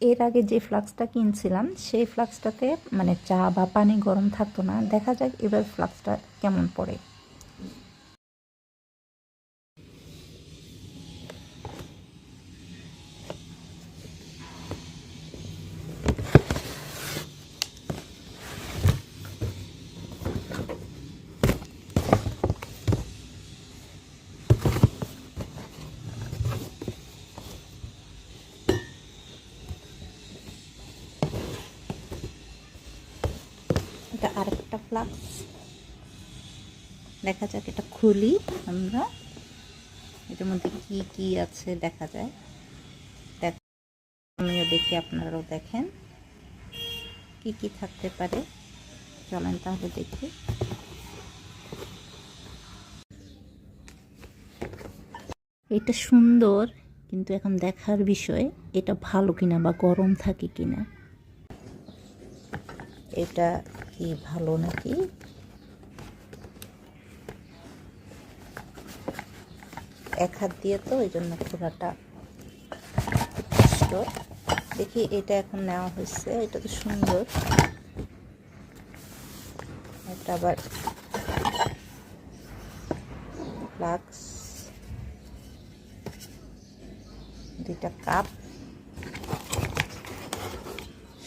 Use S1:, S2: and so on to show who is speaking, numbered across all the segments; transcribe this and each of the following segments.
S1: এর আগে যে ফ্লাক্সটা কিনছিলাম, সেই ফ্লাক্সটাতে মানে চা বা পানি গরম থাকতো না। দেখা যাক এবার ফ্লাক্সটা কেমন পড়ে। এটা আরেকটা ফ্লাক্স দেখা যাক, এটা খুলি আমরা। এটার মধ্যে কি কি আছে দেখা যায়। আমিও দেখি, আপনারাও দেখেন। কি কি থাকতে পারে? চলেন তাহলে দেখি। এটা সুন্দর, কিন্তু এখন দেখার বিষয়, এটা ভালো কিনা বা গরম থাকে কিনা। এটা কি ভালো নাকি? এক হাত দিয়ে তো ওই জন্য খোলাটা কষ্ট। দেখি এটা এখন নেওয়া হয়েছে, এটা তো সুন্দর। এটা আবার ফ্লাক্স। দুইটা কাপ।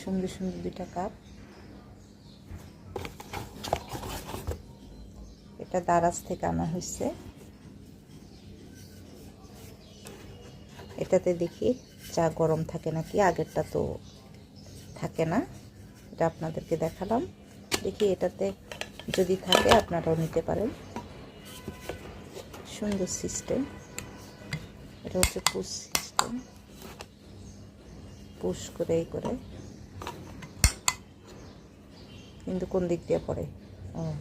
S1: সুন্দর সুন্দর দুইটা কাপ। এটা দারাজ থেকে আনা হয়েছে। এটাতে দেখি চা গরম থাকে নাকি, আগেরটা তো থাকে না। এটা আপনাদেরকে দেখালাম। দেখি এটাতে যদি থাকে আপনারাও নিতে পারেন। সুন্দর সিস্টেম। এটা হচ্ছে পুশ সিস্টেম। পুশ করে, এই করে। কিন্তু কোন দিক দিয়ে পড়ে? ও।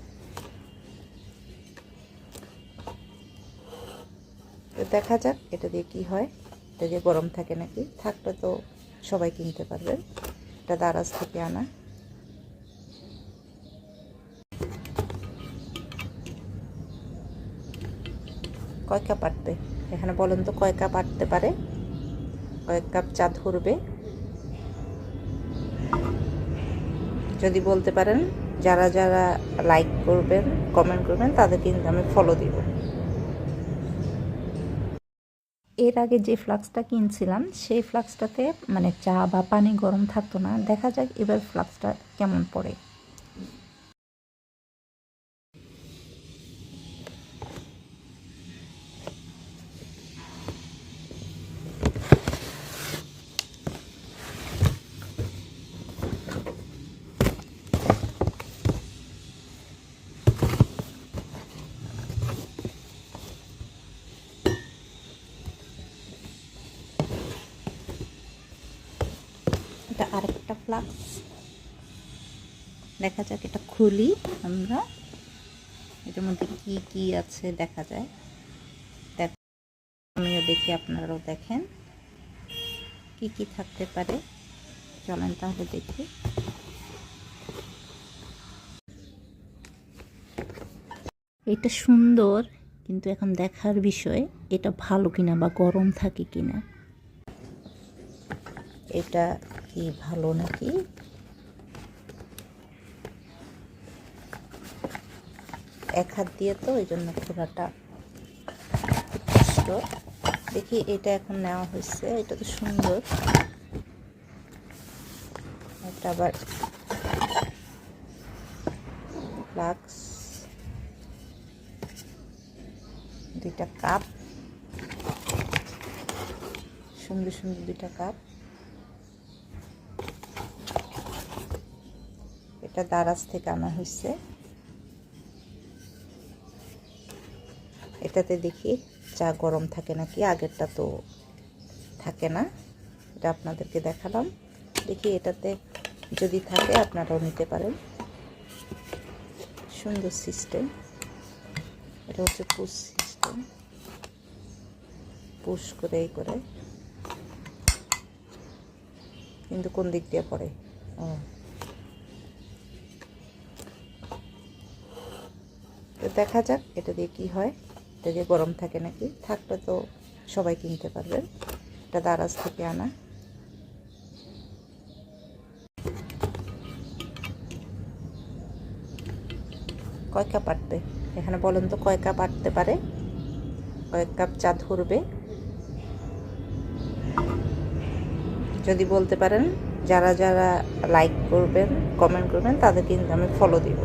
S1: তো দেখা যাক এটা দিয়ে কি হয়। এটা দিয়ে গরম থাকে নাকি? থাকলে তো সবাই কিনতে পারবেন এটা দারাজ থেকে আনা। কয় কাপ আটবে এখানে বলেন তো কয় কাপ আটতে পারে। কয়েক কাপ চা ধরবে। যদি বলতে পারেন, যারা যারা লাইক করবেন কমেন্ট করবেন, তাদেরকে কিন্তু আমি ফলো দিব। এর আগে যে ফ্লাক্সটা কিনছিলাম, সেই ফ্লাক্সটাতে মানে চা বা পানি গরম থাকতো না। দেখা যাক এবার ফ্লাক্সটা কেমন পড়ে। এটা আরেকটা ফ্লাক্স। দেখা যাক, এটা খুলি আমরা। এটার মধ্যে কি কি আছে দেখা যায়। দেখ, আমিও দেখি, আপনারাও দেখেন। কি কি থাকতে পারে? চলেন তাহলে দেখি। এটা সুন্দর, কিন্তু এখন দেখার বিষয়, এটা ভালো কিনা বা গরম থাকে কিনা। এটা কি ভালো নাকি? এক হাত দিয়ে তো ওই জন্য খোলাটা কষ্ট দেখি এটা এখন নেওয়া হয়েছে, এটা তো সুন্দর। আবার দুইটা কাপ। সুন্দর সুন্দর দুইটা কাপ। এটা দারাজ থেকে আনা হয়েছে। এটাতে দেখি চা গরম থাকে নাকি, আগেরটা তো থাকে না। এটা আপনাদেরকে দেখালাম। দেখি এটাতে যদি থাকে আপনারাও নিতে পারেন। সুন্দর সিস্টেম। এটা হচ্ছে পুশ সিস্টেম। পুশ করে, এই করে। কিন্তু কোন দিক দিয়ে পড়ে? ও। তো দেখা যাক এটা দিয়ে কি হয়। এটা দিয়ে গরম থাকে নাকি? থাকলে তো সবাই কিনতে পারবেন এটা দারাজ থেকে আনা। কয় কাপ আটবে? এখানে বলেন তো কয় কাপ আটতে পারে? কয়েক কাপ চা ধরবে? যদি বলতে পারেন, যারা যারা লাইক করবেন কমেন্ট করবেন তাদের কিন্তু আমি ফলো দিব।